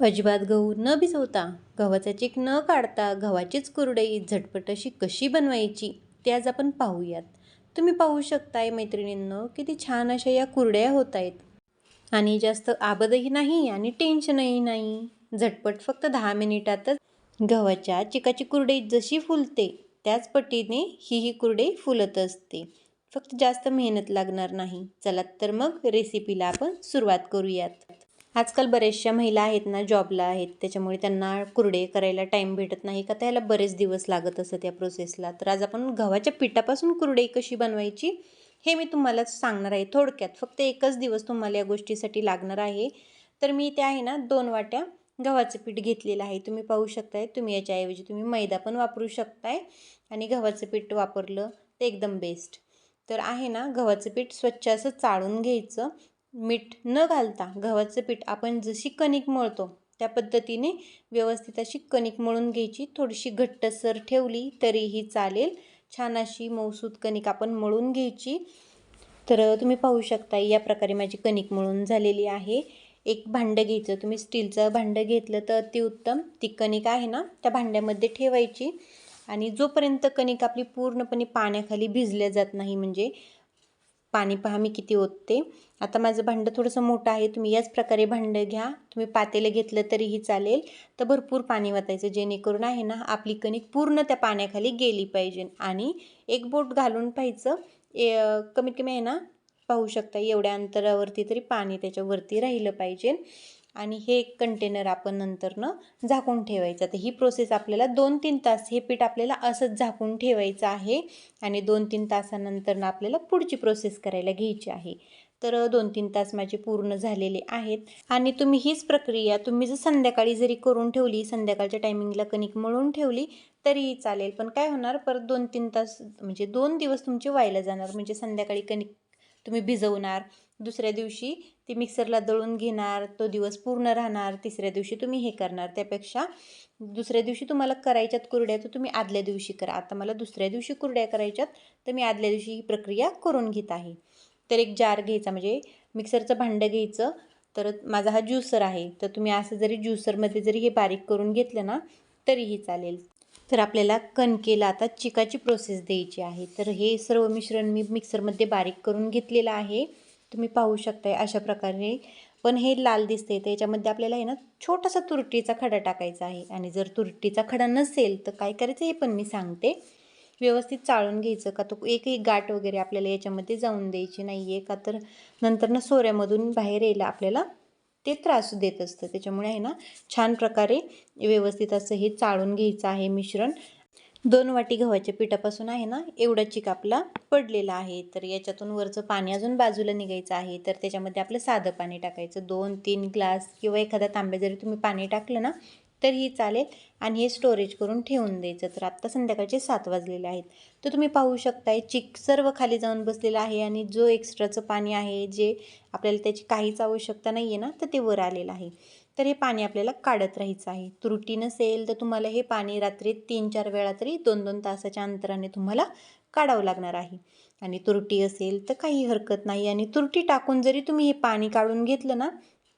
अजिबात गहू न भिजवता गव्हाचा चीक न काढता गव्हाचीच कुरडई झटपट अशी कशी बनवायची ते आज आपण पाहूयात. तुम्ही पाहू शकताय मैत्रिणींनो किती छान अशा या कुरड्या होत आहेत. आणि जास्त आबदही नाही आणि टेन्शनही नाही. झटपट फक्त दहा मिनिटातच गव्हाच्या चिकाची कुरडई जशी फुलते त्याच पटीने ही ही कुरडई फुलत असते. फक्त जास्त मेहनत लागणार नाही. चला तर मग रेसिपीला आपण सुरुवात करूयात. आजकाल बऱ्याचशा महिला आहेत ना जॉबला आहेत. त्याच्यामुळे त्यांना कुरडे करायला टाईम भेटत नाही का? त्याला बरेच दिवस लागत असतं त्या प्रोसेसला तर आज आपण गव्हाच्या पिठापासून कुरडे कशी बनवायची हे मी तुम्हाला सांगणार आहे थोडक्यात. फक्त एकच दिवस तुम्हाला या गोष्टीसाठी लागणार आहे. तर मी ते आहे ना दोन वाट्या गव्हाचं पीठ घेतलेलं आहे. तुम्ही पाहू शकताय तुम्ही याच्याऐवजी तुम्ही मैदा पण वापरू शकताय. आणि गव्हाचं पीठ वापरलं ते एकदम बेस्ट तर आहे ना गव्हाचं पीठ स्वच्छ असं चाळून घ्यायचं. मीठ न घालता गव्हाचं पीठ आपण जशी कणिक मळतो त्या पद्धतीने व्यवस्थित अशी कणिक मळून घ्यायची. थोडीशी घट्टसर ठेवली तरीही चालेल. छान अशी मौसूद कणिक आपण मळून घ्यायची. तर तुम्ही पाहू शकता या प्रकारे माझी कणिक मळून झालेली आहे. एक भांडं घ्यायचं तुम्ही स्टीलचं भांडं घेतलं तर अतिउत्तम ती कणिक आहे ना त्या भांड्यामध्ये ठेवायची. आणि जोपर्यंत कणिक आपली पूर्णपणे पाण्याखाली भिजल्या जात नाही म्हणजे पाणी पहा मी किती ओतते. आता माझं भांडं थोडंसं मोठं आहे तुम्ही याच प्रकारे भांडं घ्या. तुम्ही पातेलं घेतलं तरीही चालेल. तर भरपूर पाणी वाचायचं जेणेकरून आहे ना आपली कणिक पूर्ण त्या पाण्याखाली गेली पाहिजे. आणि एक बोट घालून पाहायचं ए कमीत कमी आहे ना पाहू शकता एवढ्या अंतरावरती तरी पाणी त्याच्यावरती राहिलं पाहिजे. आणि हे एक कंटेनर आपण नंतरनं झाकून ठेवायचं. तर ही प्रोसेस आपल्याला दोन तीन तास हे पीठ आपल्याला असंच झाकून ठेवायचं आहे आणि दोन तीन तासानंतरनं आपल्याला पुढची प्रोसेस करायला घ्यायची आहे. तर दोन तीन तास माझे पूर्ण झालेले आहेत आणि तुम्ही हीच प्रक्रिया तुम्ही जर संध्याकाळी जरी करून ठेवली संध्याकाळच्या टायमिंगला कणिक मळून ठेवली तरीही चालेल. पण काय होणार? परत दोन तीन तास म्हणजे दोन दिवस तुमचे व्हायला जाणार. म्हणजे संध्याकाळी कणिक तुम्ही भिजवणार दुसऱ्या दिवशी ती मिक्सरला दळून घेणार तो दिवस पूर्ण राहणार तिसऱ्या दिवशी तुम्ही हे करणार. त्यापेक्षा दुसऱ्या दिवशी तुम्हाला करायच्यात कुरड्या तर तुम्ही आदल्या दिवशी करा. आता मला दुसऱ्या दिवशी कुरड्या करायच्यात तर मी आदल्या दिवशी ही प्रक्रिया करून घेत आहे. तर एक जार घ्यायचा म्हणजे मिक्सरचं भांडं घ्यायचं. तर माझा हा ज्युसर आहे. तर तुम्ही असं जरी ज्युसरमध्ये जरी हे बारीक करून घेतलं ना तरीही चालेल. तर आपल्याला कणकेला आता चिकाची प्रोसेस द्यायची आहे. तर हे सर्व मिश्रण मी मिक्सरमध्ये बारीक करून घेतलेलं आहे. तुम्ही पाहू शकताय अशा प्रकारे. पण हे लाल दिसते तर याच्यामध्ये आपल्याला आहे ना छोटासा तुरटीचा खडा टाकायचा आहे. आणि जर तुरटीचा खडा नसेल तर काय करायचं हे पण मी सांगते. व्यवस्थित चाळून घ्यायचं का तो एकही गाठ वगैरे आपल्याला याच्यामध्ये जाऊन द्यायची नाही आहे का तर नंतर ना सोऱ्यामधून बाहेर यायला आपल्याला ते त्रास देत असतं. त्याच्यामुळे आहे ना छान प्रकारे व्यवस्थित असं हे चाळून घ्यायचं आहे मिश्रण. दोन वाटी गव्हाच्या पिठापासून आहे ना एवढा चिक आपला पडलेला आहे. तर याच्यातून वरचं पाणी अजून बाजूला निघायचं आहे. तर त्याच्यामध्ये आपलं साधं पाणी टाकायचं. दोन तीन ग्लास किंवा एखादा तांब्या जरी तुम्ही पाणी टाकलं ना तरीही चालेल. आणि हे स्टोरेज करून ठेवून द्यायचं. तर आत्ता संध्याकाळचे सात वाजलेले आहेत. तर तुम्ही पाहू शकताय चिक सर्व खाली जाऊन बसलेलं आहे आणि जो एक्स्ट्राचं पाणी आहे जे आपल्याला त्याची काहीच आवश्यकता नाही आहे ना तर ते वर आलेलं आहे. तर हे पाणी आपल्याला काढत राहायचं आहे. त्रुटी नसेल तर तुम्हाला हे पाणी रात्री तीन चार वेळा तरी दोन दोन तासाच्या अंतराने तुम्हाला काढावं लागणार आहे. आणि तुरटी असेल तर काही हरकत नाही. आणि तुरटी टाकून जरी तुम्ही हे पाणी काढून घेतलं ना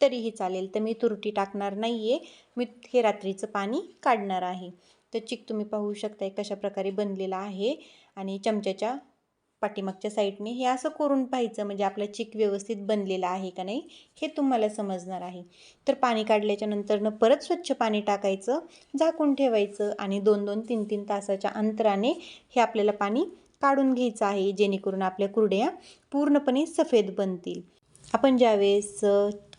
तरीही चालेल. तर मी तुरटी टाकणार नाही आहे मी हे रात्रीचं पाणी काढणार आहे. तर चिक तुम्ही पाहू शकताय कशा प्रकारे बनलेला आहे. आणि चमच्याच्या पाठीमागच्या साईडने हे असं करून पाहायचं म्हणजे आपला चिक व्यवस्थित बनलेला आहे का नाही हे तुम्हाला समजणार आहे. तर पाणी काढल्याच्या नंतरनं परत स्वच्छ पाणी टाकायचं झाकून ठेवायचं आणि दोन दोन तीन तीन तासाच्या अंतराने हे आपल्याला पाणी काढून घ्यायचं आहे जेणेकरून आपल्या कुरड्या पूर्णपणे सफेद बनतील. आपण ज्यावेळेस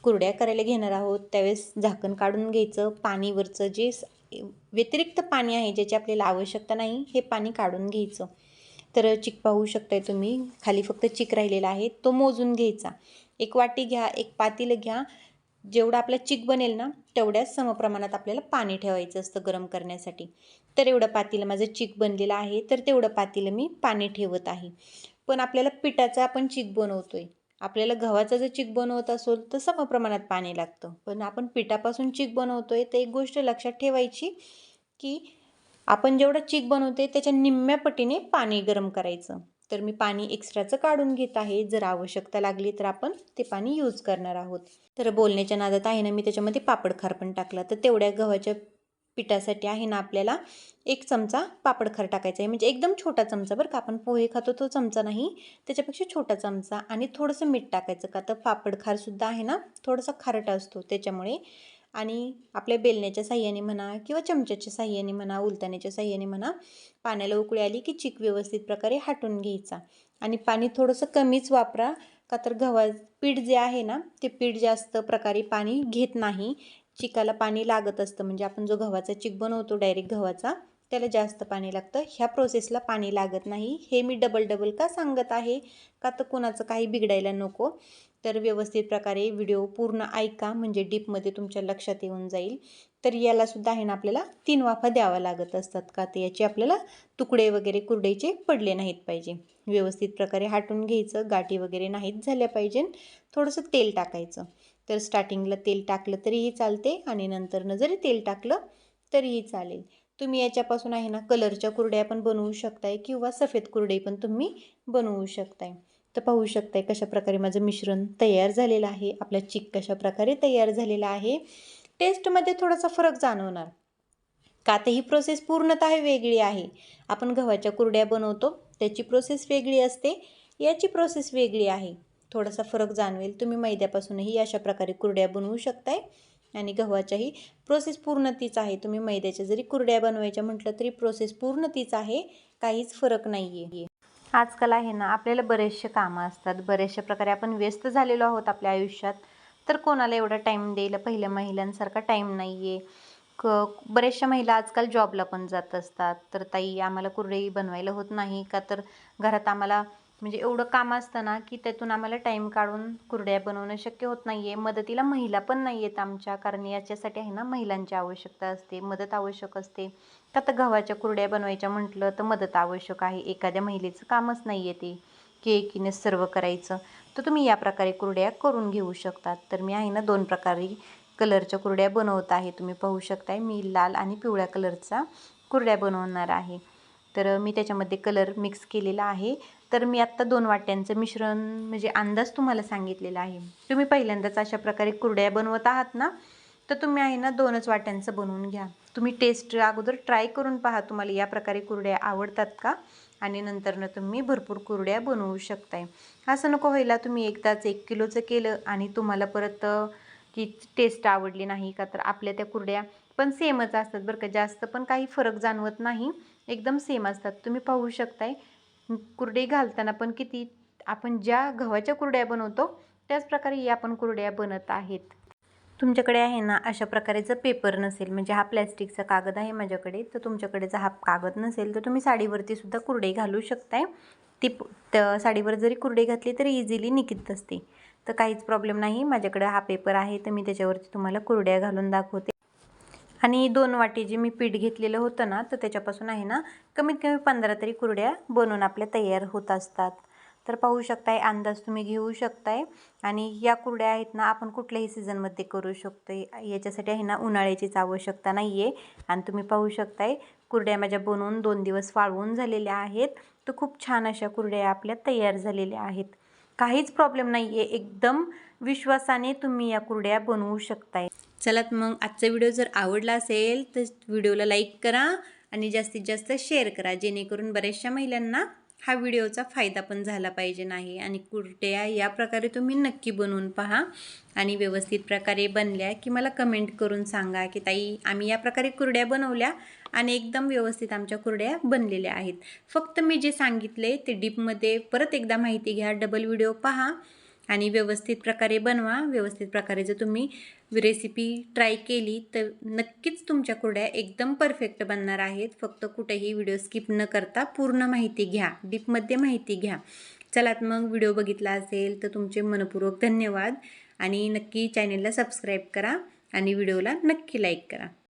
कुरड्या करायला घेणार आहोत त्यावेळेस झाकण काढून घ्यायचं पाणीवरचं जे व्यतिरिक्त पाणी आहे ज्याची आपल्याला आवश्यकता नाही हे पाणी काढून घ्यायचं. तर चिक पाहू शकताय तुम्ही. खाली फक्त चिक राहिलेला आहे. तो मोजून घ्यायचा. एक वाटी घ्या एक पातील घ्या. जेवढा आपला चिक बनेल ना तेवढ्याच समप्रमाणात आपल्याला पाणी ठेवायचं असतं गरम करण्यासाठी. तर एवढं पातीला माझं चिक बनलेलं आहे. तर तेवढं पातीलं मी पाणी ठेवत आहे. पण आपल्याला पिठाचा आपण चिक बनवतोय. आपल्याला गव्हाचा जर चिक बनवत असेल तर समप्रमाणात पाणी लागतं. पण आपण पिठापासून चिक बनवतोय तर एक गोष्ट लक्षात ठेवायची की आपण जेवढं चीक बनवते त्याच्या निम्म्या पटीने पाणी गरम करायचं. तर मी पाणी एक्स्ट्राचं काढून घेत आहे. जर आवश्यकता लागली तर आपण ते पाणी यूज करणार आहोत. तर बोलण्याच्या नादात आहे ना मी त्याच्यामध्ये पापड खार पण टाकला. तर तेवढ्या गव्हाच्या पिठासाठी आहे ना आपल्याला एक चमचा पापड खार टाकायचा आहे म्हणजे एकदम छोटा चमचा बरं का. आपण पोहे खातो तो चमचा नाही. त्याच्यापेक्षा छोटा चमचा आणि थोडंसं मीठ टाकायचं का? तर पापड खारसुद्धा आहे ना थोडासा खारट असतो. त्याच्यामुळे आणि आपल्या बेलण्याच्या साह्याने म्हणा किंवा चमच्याच्या साह्याने म्हणा उलताण्याच्या साह्याने म्हणा पाण्याला उकळी आली की चिक व्यवस्थित प्रकारे हाटून घ्यायचा. आणि पाणी थोडंसं कमीच वापरा का तर गव्हा पीठ जे आहे ना ते पीठ जास्त प्रकारे पाणी घेत नाही. चिकाला पाणी लागत असतं. म्हणजे आपण जो गव्हाचा चिक बनवतो डायरेक्ट गव्हाचा त्याला जास्त पाणी लागतं. ह्या प्रोसेसला पाणी लागत नाही. हे मी डबल डबल का सांगत आहे? का तर कुणाचं काही बिघडायला नको. तर व्यवस्थित प्रकारे व्हिडिओ पूर्ण ऐका. म्हणजे डीपमध्ये तुमच्या लक्षात येऊन जाईल. तर यालासुद्धा आहे ना आपल्याला तीन वाफा द्यावा लागत असतात का? तर याचे आपल्याला तुकडे वगैरे कुरडेचे पडले नाहीत पाहिजे. व्यवस्थित प्रकारे हाटून घ्यायचं. गाठी वगैरे नाहीत झाल्या पाहिजे. थोडंसं तेल टाकायचं. तर स्टार्टिंगला तेल टाकलं तरीही चालते आणि नंतरनं जरी तेल टाकलं तरीही चालेल. तुम्ही याच्यापासून आहे ना कलरच्या कुरड्या पण बनवू शकताय किंवा सफेद कुरडे पण तुम्ही बनवू शकताय. तर पाहू शकताय कशा प्रकारे माझं मिश्रण तयार झालेलं आहे आपला चिक कशा प्रकारे तयार झालेला आहे. टेस्टमध्ये थोडासा फरक जाणवणार. का तर ही प्रोसेस पूर्णतः वेगळी आहे. आपण गव्हाच्या कुरड्या बनवतो त्याची प्रोसेस वेगळी असते याची प्रोसेस वेगळी आहे. थोडासा फरक जाणवेल तुम्ही मैद्यापासूनही अशा प्रकारे कुरड्या बनवू शकताय. आणि गव्हाच्याही प्रोसेस पूर्ण तीच आहे. तुम्ही मैद्याच्या जरी कुरड्या बनवायच्या म्हटलं तरी प्रोसेस पूर्ण तीच आहे. काहीच फरक नाही आहे आजकाल आहे ना आपल्याला बरेचसे कामं असतात. बरेचशा प्रकारे आपण व्यस्त झालेलो आहोत आपल्या आयुष्यात. तर कोणाला एवढा टाईम द्यायला पहिल्या महिलांसारखा टाईम नाही आहे क बऱ्याचशा महिला आजकाल जॉबला पण जात असतात. तर ताई आम्हाला कुरडई बनवायला होत नाही का? तर घरात आम्हाला म्हणजे एवढं काम असतं ना की त्यातून आम्हाला टाईम काढून कुरड्या बनवणं शक्य होत नाही आहे मदतीला महिला पण नाही आहेत आमच्या कारण याच्यासाठी आहे ना महिलांची आवश्यकता असते मदत आवश्यक असते. का तर गव्हाच्या कुरड्या बनवायच्या म्हटलं तर मदत आवश्यक आहे. एखाद्या महिलेचं कामच नाही आहे ते की एकीने सर्व करायचं. तर तुम्ही या प्रकारे कुरड्या करून घेऊ शकतात. तर मी आहे ना दोन प्रकारे कलरच्या कुरड्या बनवत आहे. तुम्ही पाहू शकताय मी लाल आणि पिवळ्या कलरचा कुरड्या बनवणार आहे. तर मी त्याच्यामध्ये कलर मिक्स केलेला आहे. तर मी आत्ता दोन वाट्यांचं मिश्रण म्हणजे अंदाज तुम्हाला सांगितलेला आहे. तुम्ही पहिल्यांदाच अशा प्रकारे कुरड्या बनवत आहात ना तर तुम्ही आहे ना दोनच वाट्यांचं बनवून घ्या. तुम्ही टेस्ट अगोदर ट्राय करून पहा तुम्हाला या प्रकारे कुरड्या आवडतात का आणि नंतरनं तुम्ही भरपूर कुरड्या बनवू शकताय. असं नको व्हायला तुम्ही एकदाच एक किलोचं केलं आणि तुम्हाला परत की टेस्ट आवडली नाही का तर आपल्या त्या कुरड्या पण सेमच असतात बरं का. जास्त पण काही फरक जाणवत नाही. एकदम सेम असतात. तुम्ही पाहू शकताय. कुरडई घालताना पण किती आपण ज्या गव्हाच्या कुरड्या बनवतो त्याच प्रकारे या पण कुरड्या बनत आहेत. तुमच्याकडे आहे ना अशा प्रकारे जर पेपर नसेल म्हणजे हा प्लॅस्टिकचा कागद आहे माझ्याकडे तर तुमच्याकडे जर हा कागद नसेल तर तुम्ही साडीवरती सुद्धा कुरडई घालू शकताय. ती साडीवर जरी कुरडई घातली तरी इझिली निघत असते. तर काहीच प्रॉब्लेम नाही माझ्याकडे हा पेपर आहे तर मी त्याच्यावरती तुम्हाला कुरड्या घालून दाखवते. आणि दोन वाटी जे मी पीठ घेतलेलं होतं ना तर त्याच्यापासून आहे ना कमीत कमी पंधरा तरी कुरड्या बनवून आपल्या तयार होत असतात. तर पाहू शकताय अंदाज तुम्ही घेऊ शकताय. आणि या कुरड्या आहेत ना आपण कुठल्याही सीझनमध्ये करू शकतो याच्यासाठी आहे ना उन्हाळ्याचीच आवश्यकता नाही आहे आणि तुम्ही पाहू शकताय कुरड्या माझ्या बनवून दोन दिवस वाळवून झालेल्या आहेत. तर खूप छान अशा कुरड्या आपल्या तयार झालेल्या आहेत. काहीच प्रॉब्लेम नाही आहे एकदम विश्वासाने तुम्ही या कुरड्या बनवू शकताय. चला मग आजचा व्हिडिओ जर आवडला असेल तर व्हिडिओला लाईक करा आणि जास्तीत जास्त शेअर करा. जेणेकरून बऱ्याचशा महिलांना हा व्हिडिओचा फायदा पण झाला पाहिजे नाही आणि कुर्ट्या या प्रकारे तुम्ही नक्की बनवून पहा आणि व्यवस्थित प्रकारे बनल्या की मला कमेंट करून सांगा की ताई आम्ही या प्रकारे कुरड्या बनवल्या आणि एकदम व्यवस्थित आमच्या कुरड्या बनलेल्या आहेत. फक्त मी जे सांगितले ते डीपमध्ये परत एकदा माहिती घ्या डबल व्हिडिओ पहा. आणि व्यवस्थित प्रकारे बनवा. व्यवस्थित प्रकारे जर तुम्ही रेसिपी ट्राय केली तर नक्कीच तुमच्या कुरड्या एकदम परफेक्ट बनणार आहेत. फक्त कुठेही व्हिडिओ स्किप न करता पूर्ण माहिती घ्या. डीपमध्ये माहिती घ्या. चलात मग व्हिडिओ बघितला असेल तर तुमचे मनपूर्वक धन्यवाद. आणि नक्की चॅनेलला सबस्क्राईब करा आणि व्हिडिओला नक्की लाईक करा.